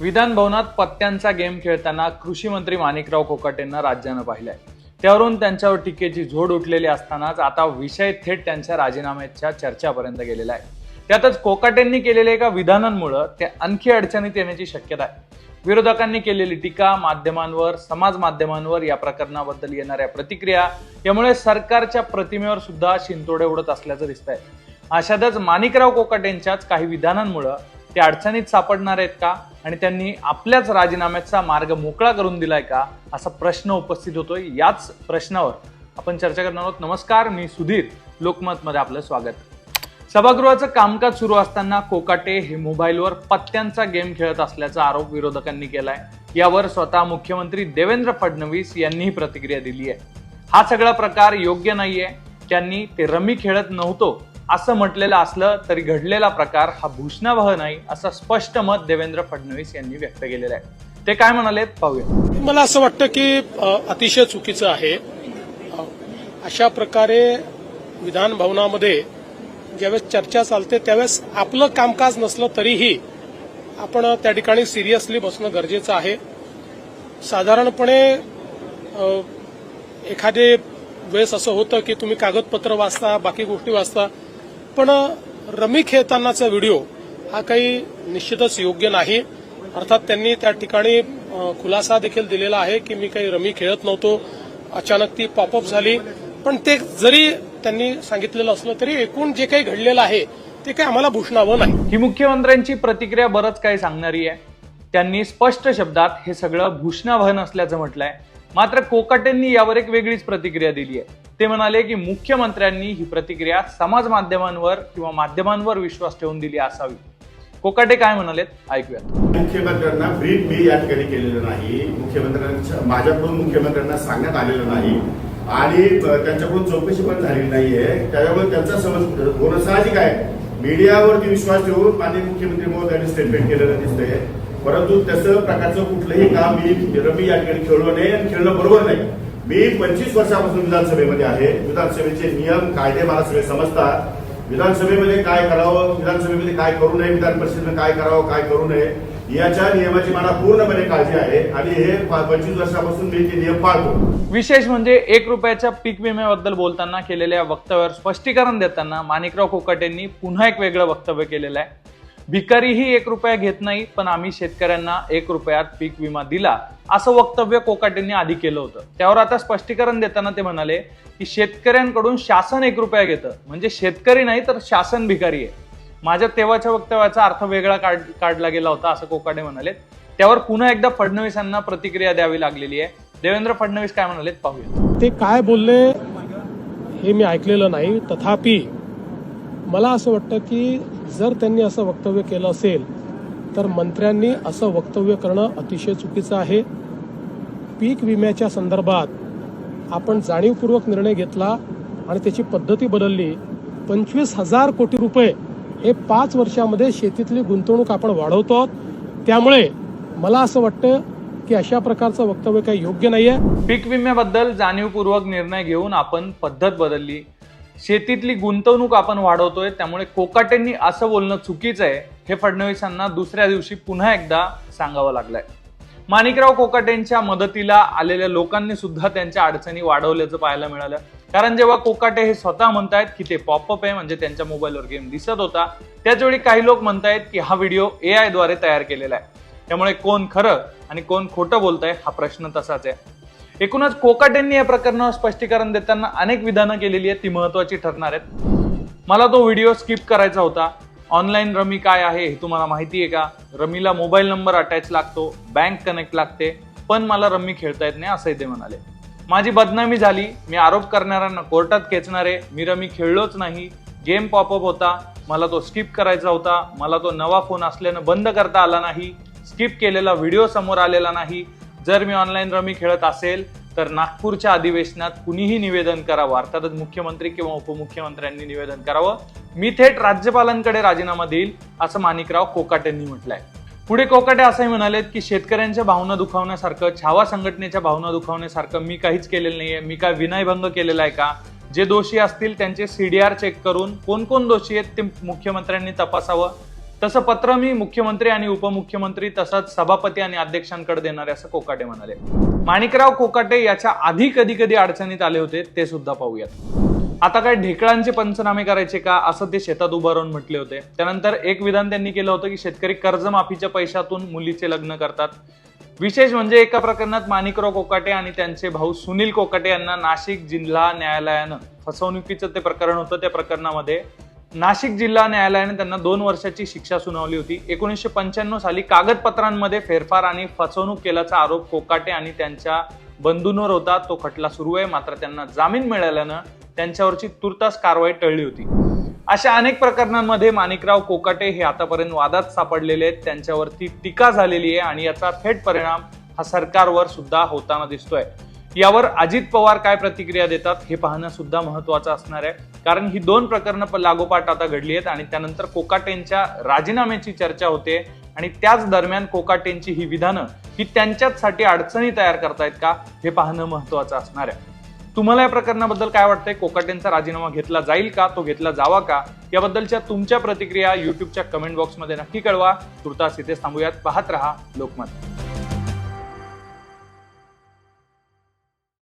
विधान भवनात पत्त्यांचा गेम खेळताना कृषी मंत्री माणिकराव कोकाटेंना राज्यानं पाहिलंय. त्यावरून त्यांच्यावर टीकेची झोड उठलेली असतानाच आता विषय थेट त्यांच्या राजीनाम्याच्या चर्चापर्यंत गेलेला आहे. त्यातच कोकाटेंनी केलेल्या एका विधानांमुळं ते आणखी अडचणीत येण्याची शक्यता आहे. विरोधकांनी केलेली टीका माध्यमांवर समाज माध्यमांवर या प्रकरणाबद्दल येणाऱ्या प्रतिक्रिया यामुळे सरकारच्या प्रतिमेवर सुद्धा शिंतोडे उडत असल्याचं दिसतंय. अशातच माणिकराव कोकाटेंच्याच काही विधानांमुळं ते अडचणीत सापडणार आहेत का? आणि त्यांनी आपल्याच राजीनाम्याचा मार्ग मोकळा करून दिलाय का असा प्रश्न उपस्थित होतोय याच प्रश्नावर आपण चर्चा करणार आहोत. नमस्कार मी सुधीर. लोकमतमध्ये आपलं स्वागत. सभागृहाचं कामकाज सुरू असताना कोकाटे हे मोबाईलवर पत्त्यांचा गेम खेळत असल्याचा आरोप विरोधकांनी केलाय. यावर स्वतः मुख्यमंत्री देवेंद्र फडणवीस यांनीही प्रतिक्रिया दिली आहे. हा सगळा प्रकार योग्य नाहीये. त्यांनी ते रमी खेळत नव्हतो. असं म्हटलेलं असलं तरी घडलेला प्रकार हा भूषणावह नाही असं स्पष्ट मत देवेंद्र फडणवीस यांनी व्यक्त केलेलं आहे. ते काय म्हणाले पाहूया. मला असं वाटतं की अतिशय चुकीचं आहे. अशा प्रकारे विधान भवनामध्ये ज्यावेळेस चर्चा चालते त्यावेळेस आपलं कामकाज नसलं तरीही आपण त्या ठिकाणी सिरियसली बसणं गरजेचं आहे. साधारणपणे एखादे वेळेस असं होतं की तुम्ही कागदपत्र वाचता बाकी गोष्टी वाचता पण रमी खेळतानाचा व्हिडिओ हा काही निश्चितच योग्य नाही. अर्थात त्यांनी त्या ठिकाणी खुलासा देखील दिलेला आहे की मी काही रमी खेळत नव्हतो. अचानक ती पॉपअप झाली. पण ते जरी त्यांनी सांगितलेलं असलं तरी एकूण जे काही घडलेलं आहे ते काही आम्हाला भूषणावं नाही. ही मुख्यमंत्र्यांची प्रतिक्रिया बरंच काही सांगणारी आहे. त्यांनी स्पष्ट शब्दात हे सगळं भूषणावहन असल्याचं म्हटलंय. मात्र कोकाटेंनी यावर एक वेगळीच प्रतिक्रिया दिली आहे. ते म्हणाले की मुख्यमंत्र्यांनी ही प्रतिक्रिया समाज माध्यमांवर किंवा माध्यमांवर विश्वास ठेवून दिली असावी. कोकाटे काय म्हणाले ऐकूयात. मुख्यमंत्र्यांना ब्रीफ मी या ठिकाणी केलेलं नाही. मुख्यमंत्र्यांच्या माझ्याकडून मुख्यमंत्र्यांना सांगण्यात आलेलं नाही. आणि त्यांच्याकडून चौकशी पण झालेली नाहीये. त्याच्यामुळे त्यांचा समज होणं साहजिक आहे मीडियावरती विश्वास ठेवून माननीय मुख्यमंत्री महोदयांनी स्टेटमेंट केलेलं दिसतंय. परंतु त्याचं प्रकारचं कुठलंही काम मी रमी या ठिकाणी खेळलो नाही आणि खेळणं बरोबर नाही. मी पंचवीस वर्षापासून विधानसभेमध्ये आहे. विधानसभेचे नियम कायदे मला सगळे समजतात. विधानसभेमध्ये काय करावं विधानसभेमध्ये काय करू नये विधान परिषदेमध्ये काय करावं काय करू नये याच्या नियमाची मला पूर्णपणे काळजी आहे आणि हे पंचवीस वर्षापासून मी ते नियम पाळतो. विशेष म्हणजे एक रुपयाच्या पीक विम्याबद्दल बोलताना केलेल्या वक्तव्यावर स्पष्टीकरण देताना माणिकराव कोकाटेंनी पुन्हा एक वेगळं वक्तव्य केलेलं आहे. भिकारीही एक रुपया घेत नाही पण आम्ही शेतकऱ्यांना एक रुपयात पीक विमा दिला असं वक्तव्य कोकाटेंनी आधी केलं होतं. त्यावर आता स्पष्टीकरण देताना ते म्हणाले की शेतकऱ्यांकडून शासन एक रुपया घेतं. म्हणजे शेतकरी नाही तर शासन भिकारी आहे. माझ्या तेव्हाच्या वक्तव्याचा अर्थ वेगळा काढ काढला गेला होता असं कोकाटे म्हणाले त्यावर पुन्हा एकदा फडणवीसांना प्रतिक्रिया द्यावी लागलेली आहे. देवेंद्र फडणवीस काय म्हणाले पाहूया ते काय बोलले हे मी ऐकलेलं नाही. तथापि मला असं वाटतं की जर त्यांनी असं वक्तव्य केलं असेल तर मंत्र्यांनी असं वक्तव्य करणं अतिशय चुकीचं आहे. पीक विम्याच्या संदर्भात आपण जाणीवपूर्वक निर्णय घेतला आणि त्याची पद्धती बदलली. पंचवीस हजार कोटी रुपये हे पाच वर्षामध्ये शेतीतली गुंतवणूक आपण वाढवतो. आहोत. त्यामुळे मला असं वाटतं की अशा प्रकारचं वक्तव्य काही योग्य नाही आहे पीक विम्याबद्दल जाणीवपूर्वक निर्णय घेऊन आपण पद्धत बदलली. शेतीतली गुंतवणूक आपण वाढवतोय त्यामुळे कोकाटेंनी असं बोलणं चुकीचं आहे हे फडणवीसांना दुसऱ्या दिवशी पुन्हा एकदा सांगावं लागलंय. माणिकराव कोकाटेंच्या मदतीला आलेल्या लोकांनी सुद्धा त्यांच्या अडचणी वाढवल्याचं पाहायला मिळालं. कारण जेव्हा कोकाटे हे स्वतः म्हणतायत की ते पॉपअप आहे म्हणजे त्यांच्या मोबाईलवर गेम दिसत होता त्याचवेळी काही लोक म्हणतायत की हा व्हिडिओ ए आयद्वारे तयार केलेला आहे. त्यामुळे कोण खरं आणि कोण खोटं बोलतंय हा प्रश्न तसाच आहे. एकूणच कोकाटेंनी या प्रकरणावर स्पष्टीकरण देताना अनेक विधानं केलेली आहेत ती महत्वाची ठरणार आहेत. मला तो व्हिडिओ स्किप करायचा होता. ऑनलाईन रमी काय आहे हे तुम्हाला माहिती आहे का? रमीला मोबाईल नंबर अटॅच लागतो बँक कनेक्ट लागते पण मला रमी खेळता येत नाही असंही ते म्हणाले. माझी बदनामी झाली मी आरोप करणाऱ्यांना कोर्टात खेचणारे मी रमी खेळलोच नाही गेम पॉपअप होता मला तो स्किप करायचा होता मला तो नवा फोन असल्यानं बंद करता आला नाही स्किप केलेला व्हिडिओ समोर आलेला नाही जर मी ऑनलाईन रमी खेळत असेल तर नागपूरच्या अधिवेशनात कुणीही निवेदन करावं अर्थातच मुख्यमंत्री किंवा उपमुख्यमंत्र्यांनी निवेदन करावं मी थेट राज्यपालांकडे राजीनामा देईल असं माणिकराव कोकाटेंनी म्हटलंय. पुढे कोकाटे असंही म्हणालेत की शेतकऱ्यांच्या भावना दुखावण्यासारखं छावा संघटनेच्या भावना दुखावण्यासारखं मी काहीच केलेलं नाहीये. मी काय विनयभंग केलेला आहे का? जे दोषी असतील त्यांचे सीडीआर चेक करून कोण कोण दोषी आहेत ते मुख्यमंत्र्यांनी तपासावं. तसं पत्र मी मुख्यमंत्री आणि उपमुख्यमंत्री तसंच सभापती आणि अध्यक्षांकडे देणार असं कोकाटे म्हणाले. माणिकराव कोकाटे याच्या आधी कधी कधी अडचणीत आले होते ते सुद्धा पाहूयात. आता काय ढेकळांचे पंचनामे करायचे का असं ते शेतात उभं राहून म्हटले होते. त्यानंतर एक विधान त्यांनी केलं होतं की शेतकरी कर्जमाफीच्या पैशातून मुलीचे लग्न करतात. विशेष म्हणजे एका प्रकरणात माणिकराव कोकाटे आणि त्यांचे भाऊ सुनील कोकाटे यांना नाशिक जिल्हा न्यायालयानं फसवणुकीचं ते प्रकरण होतं. त्या प्रकरणामध्ये नाशिक जिल्हा न्यायालयाने त्यांना दोन वर्षाची शिक्षा सुनावली होती. एकोणीसशे पंच्याण्णव साली कागदपत्रांमध्ये फेरफार आणि फसवणूक केल्याचा आरोप कोकाटे आणि त्यांच्या बंधूंवर होता. तो खटला सुरू आहे. मात्र त्यांना जामीन मिळाल्यानं त्यांच्यावरची तुर्तास कारवाई टळली होती. अशा अनेक प्रकरणांमध्ये माणिकराव कोकाटे हे आतापर्यंत वादात सापडलेले आहेत. त्यांच्यावरती टीका झालेली आहे आणि याचा थेट परिणाम हा सरकारवर सुद्धा होताना दिसतोय. यावर अजित पवार काय प्रतिक्रिया देतात हे पाहणं सुद्धा महत्वाचं असणार आहे. कारण ही दोन प्रकरणं लागोपाठ आता घडली आहेत आणि त्यानंतर कोकाटेंच्या राजीनाम्याची चर्चा होते आणि त्याच दरम्यान कोकाटेंची ही विधानं ही त्यांच्याचसाठी अडचणी तयार करतायत का हे पाहणं महत्वाचं असणार आहे. तुम्हाला या प्रकरणाबद्दल काय वाटतंय? कोकाटेंचा राजीनामा घेतला जाईल का? तो घेतला जावा का? याबद्दलच्या तुमच्या प्रतिक्रिया युट्यूबच्या कमेंट बॉक्समध्ये नक्की कळवा. तुर्तास इथेच थांबूयात. पाहत रहा लोकमत.